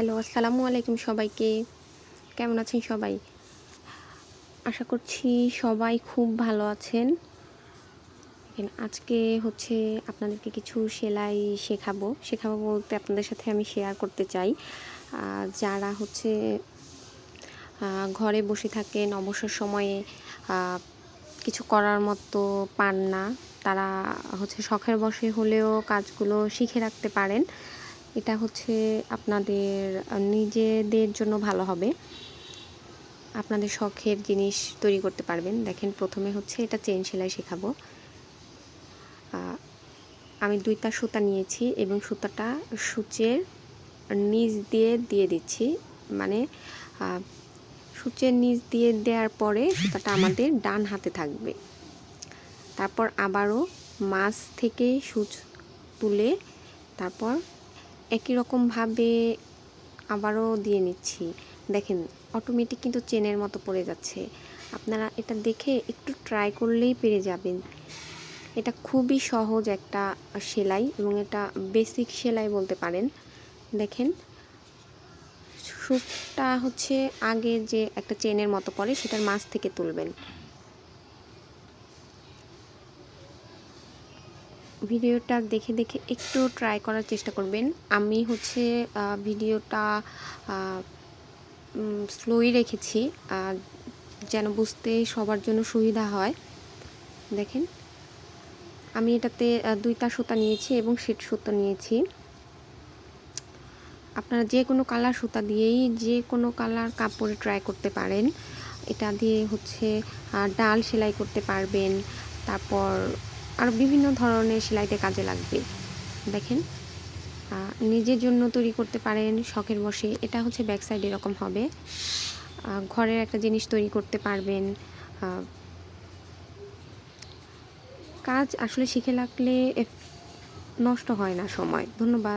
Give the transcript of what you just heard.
Hello, আসসালামু আলাইকুম সবাইকে। কেমন আছেন সবাই? আশা করছি সবাই খুব ভালো আছেন। আজকে হচ্ছে আপনাদেরকে কিছু সেলাই শেখাবো। শেখাবো বলতে আপনাদের সাথে আমি শেয়ার করতে চাই। যারা হচ্ছে ঘরে বসে থাকেন, অবসর সময়ে কিছু করার মতো পান না, তারা হচ্ছে শখের বসে হলেও কাজগুলো শিখে রাখতে পারেন। এটা হচ্ছে আপনাদের নিজেদের জন্য ভালো হবে। আপনাদের শখের জিনিস তৈরি করতে পারবেন। দেখেন, প্রথমে হচ্ছে এটা চেন সেলাই শেখাবো। আমি দুইটা সুতা নিয়েছি এবং সুতাটা সূচের নিচ দিয়ে দিয়ে দিচ্ছি। মানে সূচের নিচ দিয়ে দেওয়ার পরে সুতাটা আমাদের ডান হাতে থাকবে। তারপর আবারও মাছ থেকে সূচ তুলে তারপর একই রকমভাবে আবারও দিয়ে নিচ্ছি। দেখেন অটোমেটিক কিন্তু চেনের মতো পড়ে যাচ্ছে। আপনারা এটা দেখে একটু ট্রাই করলেই পেরে যাবেন। এটা খুবই সহজ একটা সেলাই এবং এটা বেসিক সেলাই বলতে পারেন। দেখেন সুপটা হচ্ছে আগে যে একটা চেনের মতো পড়ে সেটার মাছ থেকে তুলবেন। ভিডিওটা দেখে দেখে একটু ট্রাই করার চেষ্টা করবেন। আমি হচ্ছে ভিডিওটা স্লোই রেখেছি যেন বুঝতে সবার জন্য সুবিধা হয়। দেখেন, আমি এটাতে দুইটা সুতা নিয়েছি এবং সেট সুতা নিয়েছি। আপনারা যে কোনো কালার সুতা দিয়েই যে কোনো কালার কাপড়ে ট্রাই করতে পারেন। এটা দিয়ে হচ্ছে ডাল সেলাই করতে পারবেন। তারপর আর বিভিন্ন ধরনের সেলাইতে কাজে লাগবে। দেখেন নিজের জন্য তৈরি করতে পারেন শখের বসে এটা হচ্ছে ব্যাক সাইড এরকম হবে। ঘরের একটা জিনিস তৈরি করতে পারবেন। কাজ আসলে শিখে লাগলে নষ্ট হয় না সময়। ধন্যবাদ।